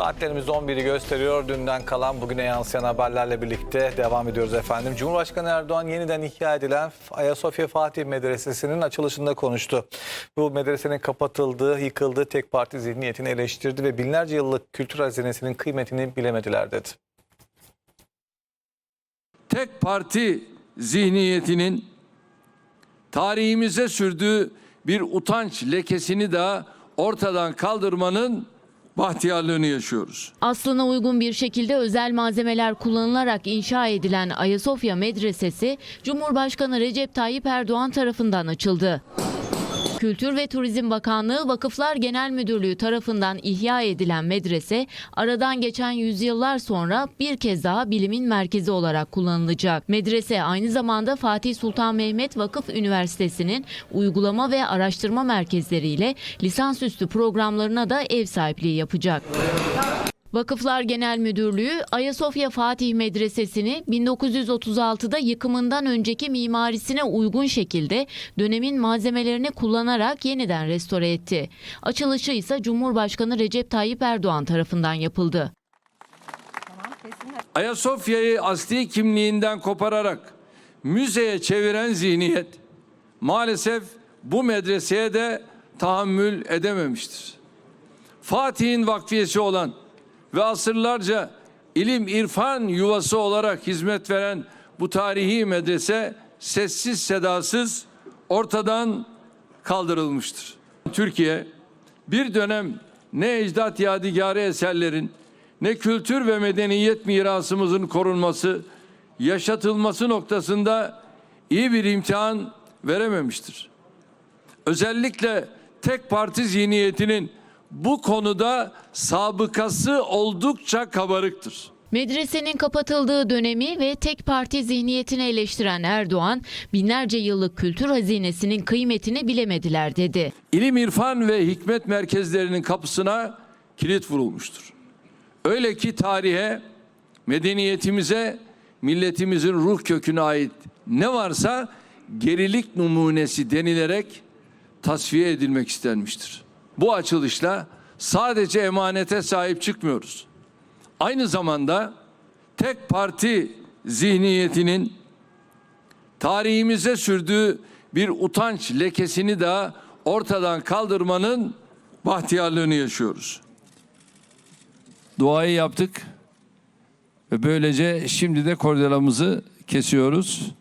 Saatlerimiz 11'i gösteriyor. Dünden kalan bugüne yansıyan haberlerle birlikte devam ediyoruz efendim. Cumhurbaşkanı Erdoğan yeniden ihya edilen Ayasofya Fatih Medresesi'nin açılışında konuştu. Bu medresenin kapatıldığı, yıkıldığı tek parti zihniyetini eleştirdi ve binlerce yıllık kültür hazinesinin kıymetini bilemediler dedi. tek parti zihniyetinin tarihimize sürdüğü bir utanç lekesini de ortadan kaldırmanın bahtiyarlığını yaşıyoruz. Aslına uygun bir şekilde özel malzemeler kullanılarak inşa edilen Ayasofya Medresesi, Cumhurbaşkanı Recep Tayyip Erdoğan tarafından açıldı. Kültür ve Turizm Bakanlığı Vakıflar Genel Müdürlüğü tarafından ihya edilen medrese, aradan geçen yüzyıllar sonra bir kez daha bilimin merkezi olarak kullanılacak. Medrese aynı zamanda Fatih Sultan Mehmet Vakıf Üniversitesi'nin uygulama ve araştırma merkezleriyle lisansüstü programlarına da ev sahipliği yapacak. Vakıflar Genel Müdürlüğü Ayasofya Fatih Medresesi'ni 1936'da yıkımından önceki mimarisine uygun şekilde dönemin malzemelerini kullanarak yeniden restore etti. Açılışı ise Cumhurbaşkanı Recep Tayyip Erdoğan tarafından yapıldı. Ayasofya'yı asli kimliğinden kopararak müzeye çeviren zihniyet maalesef bu medreseye de tahammül edememiştir. Fatih'in vakfiyesi olan ve asırlarca ilim irfan yuvası olarak hizmet veren bu tarihi medrese sessiz sedasız ortadan kaldırılmıştır. Türkiye bir dönem ne ecdat yadigarı eserlerin ne kültür ve medeniyet mirasımızın korunması, yaşatılması noktasında iyi bir imtihan verememiştir. Özellikle tek parti zihniyetinin bu konuda sabıkası oldukça kabarıktır. Medresenin kapatıldığı dönemi ve tek parti zihniyetini eleştiren Erdoğan, binlerce yıllık kültür hazinesinin kıymetini bilemediler dedi. İlim, irfan ve hikmet merkezlerinin kapısına kilit vurulmuştur. Öyle ki tarihe, medeniyetimize, milletimizin ruh köküne ait ne varsa gerilik numunesi denilerek tasfiye edilmek istenmiştir. Bu açılışla sadece emanete sahip çıkmıyoruz. Aynı zamanda tek parti zihniyetinin tarihimize sürdüğü bir utanç lekesini de ortadan kaldırmanın bahtiyarlığını yaşıyoruz. Duayı yaptık ve böylece şimdi de kordelamızı kesiyoruz.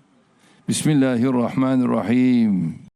Bismillahirrahmanirrahim.